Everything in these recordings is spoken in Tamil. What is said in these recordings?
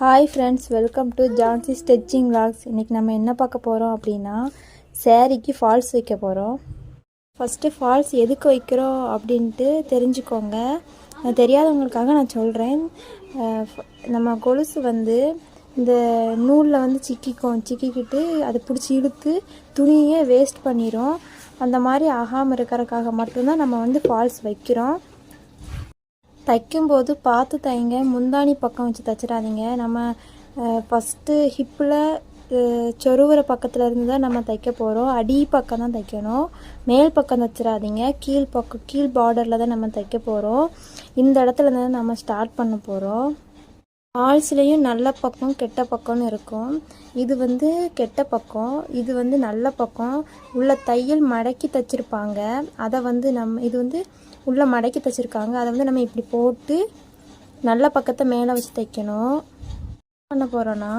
Hi friends welcome to Jhansi stitching lakhs இன்றைக்கி நம்ம என்ன பார்க்க போகிறோம் அப்படின்னா சேரீக்கு ஃபால்ஸ் வைக்க போகிறோம் ஃபஸ்ட்டு ஃபால்ஸ் எதுக்கு வைக்கிறோம் அப்படின்ட்டு தெரிஞ்சுக்கோங்க. அது தெரியாதவங்களுக்காக நான் சொல்கிறேன் நம்ம கொலுசு வந்து இந்த நூலில் வந்து சிக்கிக்கும் சிக்கிக்கிட்டு அதை பிடிச்சி இழுத்து துணியே வேஸ்ட் பண்ணிடும் அந்த மாதிரி ஆகாமல் இருக்கிறதுக்காக மட்டும்தான் நம்ம வந்து ஃபால்ஸ் வைக்கிறோம். தைக்கும்போது பார்த்து தைங்க முந்தானி பக்கம் வச்சு தைச்சிடாதீங்க. நம்ம ஃபஸ்ட்டு ஹிப்பில் சொருவுற பக்கத்தில் இருந்து தான் நம்ம தைக்க போகிறோம் அடி பக்கம் தான் தைக்கணும். மேல் பக்கம் தைச்சிடாதீங்க. கீழ் பக்கம் கீழ் பார்டரில் தான் நம்ம தைக்க போகிறோம் இந்த இடத்துல இருந்து தான் நம்ம ஸ்டார்ட் பண்ண போகிறோம் ஆல்ஸ்லேயும் நல்ல பக்கம் கெட்ட பக்கம்னு இருக்கும். இது வந்து கெட்ட பக்கம் இது வந்து நல்ல பக்கம். உள்ள தையல் மடக்கி தைச்சிருப்பாங்க. அதை வந்து நம்ம இது வந்து உள்ளே மடக்கி தைச்சிருக்காங்க. அதை வந்து நம்ம இப்படி போட்டு நல்ல பக்கத்தை மேலே வச்சு தைக்கணும். பண்ண போகிறோன்னா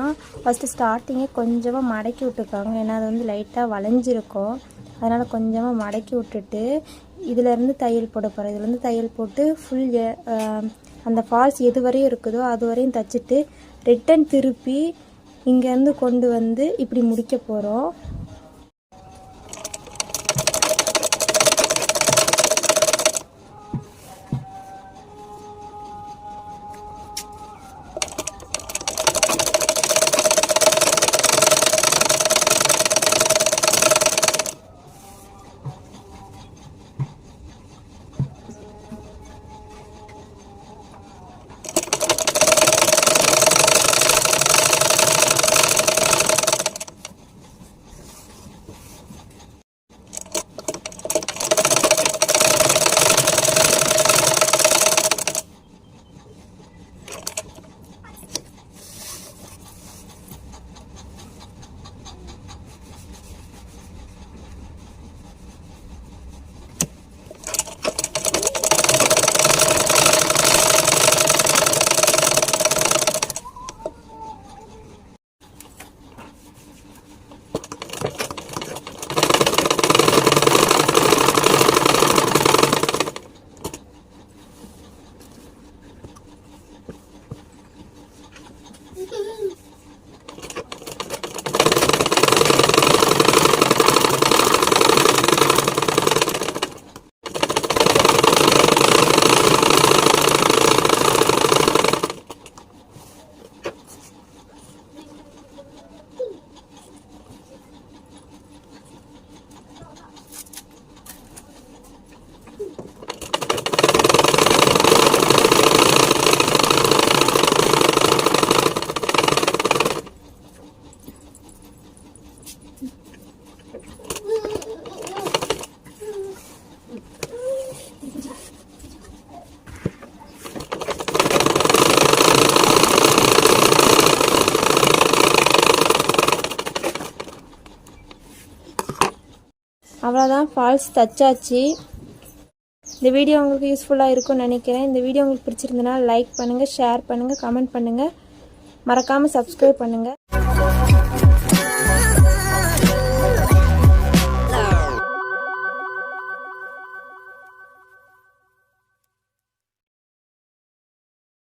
ஃபஸ்ட்டு ஸ்டார்டிங்கே கொஞ்சமாக மடக்கி விட்டுருக்காங்க. ஏன்னா அது வந்து லைட்டாக வளைஞ்சிருக்கும். அதனால் கொஞ்சமாக மடக்கி விட்டுட்டு இதிலேருந்து தையல் போட போகிறோம் இதுலேருந்து தையல் போட்டு ஃபுல் அந்த ஃபால்ஸ் எது வரையும் இருக்குதோ அது வரையும் தைச்சிட்டு ரிட்டன் திருப்பி இங்கேருந்து கொண்டு வந்து இப்படி முடிக்க போகிறோம் அவ்வளோதான் ஃபால்ஸ் தச்சாச்சு இந்த வீடியோ உங்களுக்கு யூஸ்ஃபுல்லாக இருக்கும்னு நினைக்கிறேன். இந்த வீடியோ உங்களுக்கு பிடிச்சிருந்தனா லைக் பண்ணுங்கள் ஷேர் பண்ணுங்கள் கமெண்ட் பண்ணுங்கள் மறக்காமல் சப்ஸ்கிரைப் பண்ணுங்கள்